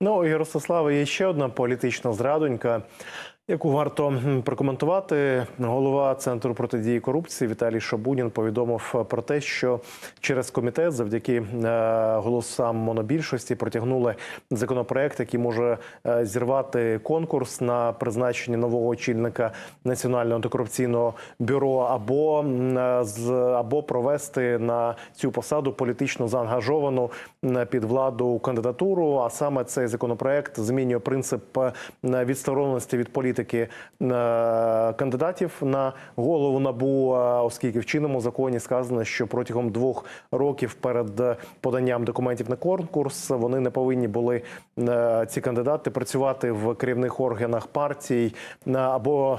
Ну і Ростислава, є ще одна політична зрадонька, яку варто прокоментувати. Голова центру протидії корупції Віталій Шабунін повідомив про те, що через комітет, завдяки е, голосам монобільшості, протягнули законопроект, який може е, зірвати конкурс на призначення нового очільника національного антикорупційного бюро, або е, або провести на цю посаду політично заангажовану під владу кандидатуру. А саме цей законопроект змінює принцип е, відстороненості від політики е, кандидатів на голову набу, е, оскільки в чинному законі сказано, що протягом двох років перед поданням документів на конкурс вони не повинні були е, ці кандидати працювати в керівних органах партій або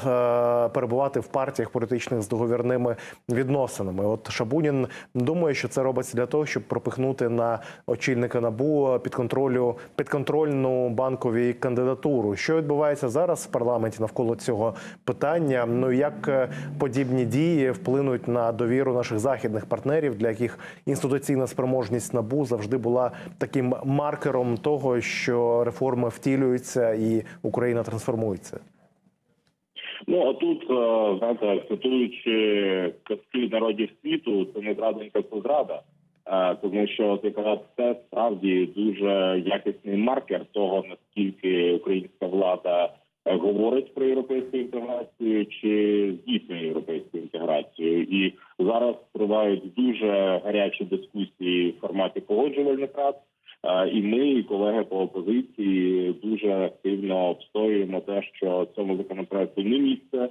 перебувати в партіях політичних з договірними відносинами. От Шабунін думає, що це робиться для того, щоб пропихнути на очільника набу під контролю підконтрольну банковій кандидатуру. Що відбувається зараз в парламенті навколо цього питання? Ну як е, подібні дії вплинуть на довіру наших західних партнерів, для яких інституційна спроможність набу завжди була таким маркером того, що реформи втілюються і Україна трансформується. Ну а тут е, знаєте, цитуючи казки народів світу, це не зрадонька, це зрада. Е, Тому що якраз це справді дуже якісний маркер того, наскільки говорить про європейську інтеграцію чи здійснює європейську інтеграцію. І зараз тривають дуже гарячі дискусії в форматі погоджувальних рад. І ми, і колеги по опозиції, дуже активно обстоюємо те, що цьому законопроекту не місце е,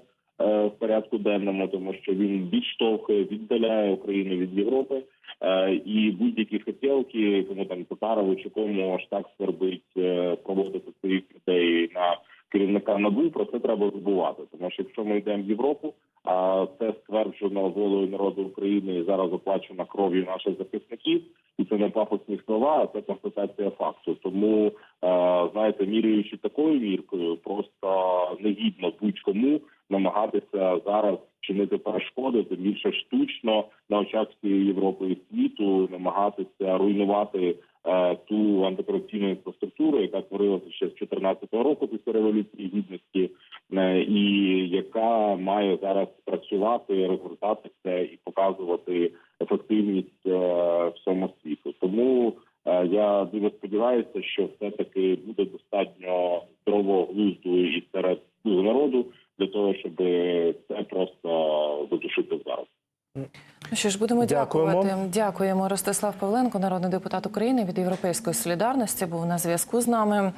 в порядку денному, тому що він відштовхує, віддаляє Україну від Європи. Е, І будь-які хотілки, тому там Татарову чи кому аж так свербить е, проводити своїх людей на керівника НАБУ, про це треба забувати. Тому що якщо ми йдемо в Європу, а це стверджено волею народу України і зараз оплачено кров'ю наших захисників, і це не пафосні слова, а це констатація факту. Тому е, знаєте, міряючи такою міркою, просто негідно будь-кому намагатися зараз чинити перешкоди, тим більше штучно на очах всієї Європи і світу, намагатися руйнувати ту антикорупційну інфраструктуру, яка творилася ще з 2014 року після революції гідності, е, і яка має зараз працювати, розгортатися і показувати ефективність е, всьому світу. Тому е, я дуже сподіваюся, що все таки буде достатньо здорового глузду і серед слуг народу для того, щоб це просто задушити. Ну що ж, будемо Дякуємо. дякувати. Дякуємо. Ростислав Павленко, народний депутат України від Європейської солідарності, був на зв'язку з нами.